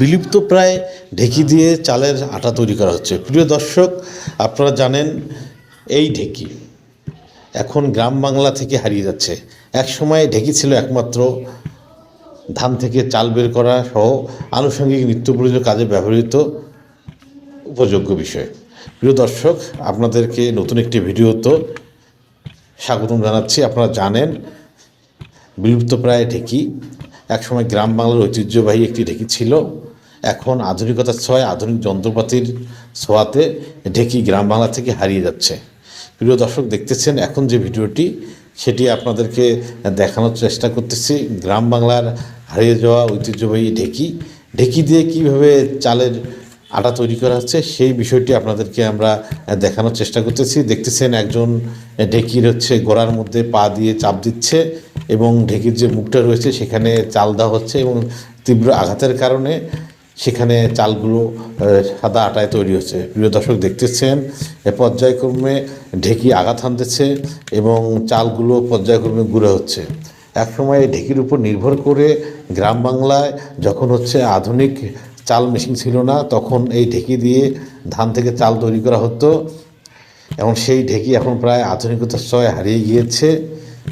বিলুপ্ত প্রায় ঢেকি দিয়ে চালের আটা তৈরি করা হচ্ছে। প্রিয় দর্শক, আপনারা জানেন এই ঢেকি এখন গ্রাম বাংলা থেকে হারিয়ে যাচ্ছে। এক সময় ঢেকি ছিল একমাত্র ধান থেকে চাল বের করা সহ আনুষঙ্গিক নিত্য প্রয়োজনীয় কাজে ব্যবহৃত উপযোগ্য বিষয়। প্রিয় দর্শক, আপনাদেরকে নতুন একটি ভিডিওতে স্বাগতম জানাচ্ছি। আপনারা জানেন বিলুপ্ত প্রায় ঢেকি একসময় গ্রাম বাংলার ঐতিহ্যবাহী একটি ঢেকি ছিল। এখন আধুনিকতার ছোঁয়ায় আধুনিক যন্ত্রপাতির ছোঁয়াতে ঢেকি গ্রাম বাংলা থেকে হারিয়ে যাচ্ছে। প্রিয় দর্শক, দেখতেছেন এখন যে ভিডিওটি, সেটি আপনাদেরকে দেখানোর চেষ্টা করতেছি। গ্রাম বাংলার হারিয়ে যাওয়া ঐতিহ্যবাহী ঢেকি। ঢেকি দিয়ে কীভাবে চালের আটা তৈরি করা হচ্ছে, সেই বিষয়টি আপনাদেরকে আমরা দেখানোর চেষ্টা করতেছি। দেখতেছেন একজন ঢেকির হচ্ছে গোড়ার মধ্যে পা দিয়ে চাপ দিচ্ছে। এবং ঢেকির যে মুখটা রয়েছে সেখানে চাল দেওয়া হচ্ছে এবং তীব্র আঘাতের কারণে সেখানে চালগুলো সাদা আটায় তৈরি হচ্ছে। প্রিয় দর্শক দেখতেছেন পর্যায়ক্রমে ঢেকি আঘাত হানতেছে এবং চালগুলো পর্যায়ক্রমে গুঁড়ো হচ্ছে। একসময় এই ঢেকির উপর নির্ভর করে গ্রাম বাংলায় যখন হচ্ছে আধুনিক চাল মেশিন ছিল না, তখন এই ঢেকি দিয়ে ধান থেকে চাল তৈরি করা হতো। এবং সেই ঢেকি এখন প্রায় আধুনিকতার সয় হারিয়ে গিয়েছে।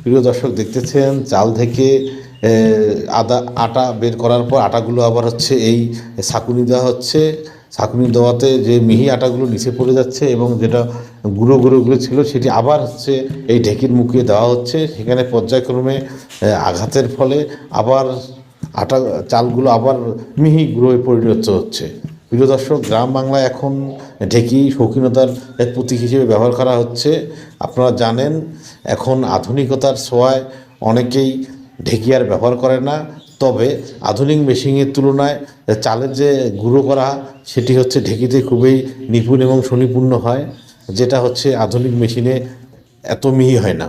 প্রিয় দর্শক দেখতেছেন, চাল থেকে আদা, আটা বের করার পর আটাগুলো আবার হচ্ছে এই ছাকুনি দেওয়া হচ্ছে। ছাকুনি দেওয়াতে যে মিহি আটাগুলো নিচে পড়ে যাচ্ছে এবং যেটা গুঁড়ো গুঁড়োগুলো ছিল সেটি আবার হচ্ছে এই ঢেকির মুখে দেওয়া হচ্ছে। সেখানে পর্যায়ক্রমে আঘাতের ফলে আবার আটা, চালগুলো আবার মিহি গুঁড়োয় পরিণত হচ্ছে। প্রিয় দর্শক, গ্রাম বাংলায় এখন ঢেকি শৌখিনতার এক প্রতীক হিসেবে ব্যবহার করা হচ্ছে। আপনারা জানেন, এখন আধুনিকতার ছোঁয়ায় অনেকেই ঢেকি আর ব্যবহার করে না। তবে আধুনিক মেশিনের তুলনায় চালের যে গুঁড়ো করা, সেটি হচ্ছে ঢেকিতে খুবই নিপুণ এবং সুনিপুণ্য হয়, যেটা হচ্ছে আধুনিক মেশিনে এত মিহি হয় না।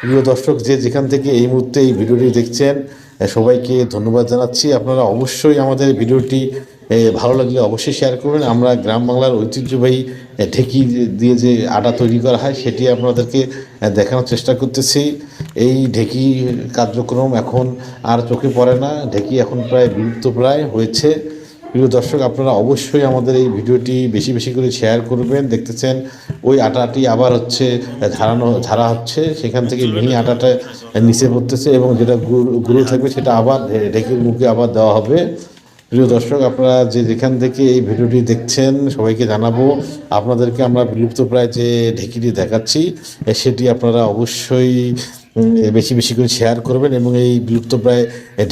প্রিয় দর্শক, যে যেখান থেকে এই মুহূর্তে এই ভিডিওটি দেখছেন সবাইকে ধন্যবাদ জানাচ্ছি। আপনারা অবশ্যই আমাদের ভিডিওটি ভালো লাগলে অবশ্যই শেয়ার করবেন। আমরা গ্রাম বাংলার ঐতিহ্যবাহী ঢেকি দিয়ে যে আটা তৈরি করা হয়, সেটি আপনাদেরকে দেখানোর চেষ্টা করতেছি। এই ঢেকি কার্যক্রম এখন আর চোখে পড়ে না। ঢেকি এখন প্রায় বিলুপ্ত প্রায় হয়েছে। প্রিয় দর্শক, আপনারা অবশ্যই আমাদের এই ভিডিওটি বেশি বেশি করে শেয়ার করবেন। দেখতেছেন, ওই আটাটি আবার হচ্ছে ঝাড়ানো ঝাড়া হচ্ছে, সেখান থেকে মিহি আটাটা নিচে পড়তেছে এবং যেটা গুঁড়ো থাকবে সেটা আবার ঢেকির মুখে আবার দেওয়া হবে। প্রিয় দর্শক, আপনারা যে যেখান থেকে এই ভিডিওটি দেখছেন, সবাইকে জানাব, আপনাদেরকে আমরা বিলুপ্ত প্রায় যে ঢেকিটি দেখাচ্ছি, সেটি আপনারা অবশ্যই বেশি বেশি করে শেয়ার করবেন এবং এই বিলুপ্ত প্রায়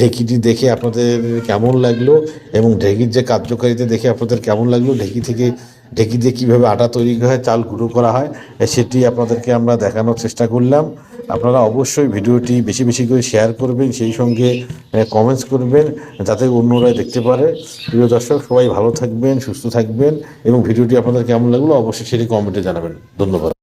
ঢেকিটি দেখে আপনাদের কেমন লাগল এবং ঢেকির যে কার্যকারিতা দেখে আপনাদের কেমন লাগল, ঢেকি থেকে, ঢেকি দিয়ে কীভাবে আটা তৈরি হয়, চাল গুঁড়ো করা হয় সেটি আপনাদেরকে আমরা দেখানোর চেষ্টা করলাম। আপনারা অবশ্যই ভিডিওটি বেশি বেশি করে শেয়ার করবেন, সেই সঙ্গে কমেন্টস করবেন, যাতে অন্যরা দেখতে পারে। প্রিয় দর্শক, সবাই ভালো থাকবেন, সুস্থ থাকবেন এবং ভিডিওটি আপনাদের কেমন লাগল অবশ্যই সেটি কমেন্টে জানাবেন। ধন্যবাদ।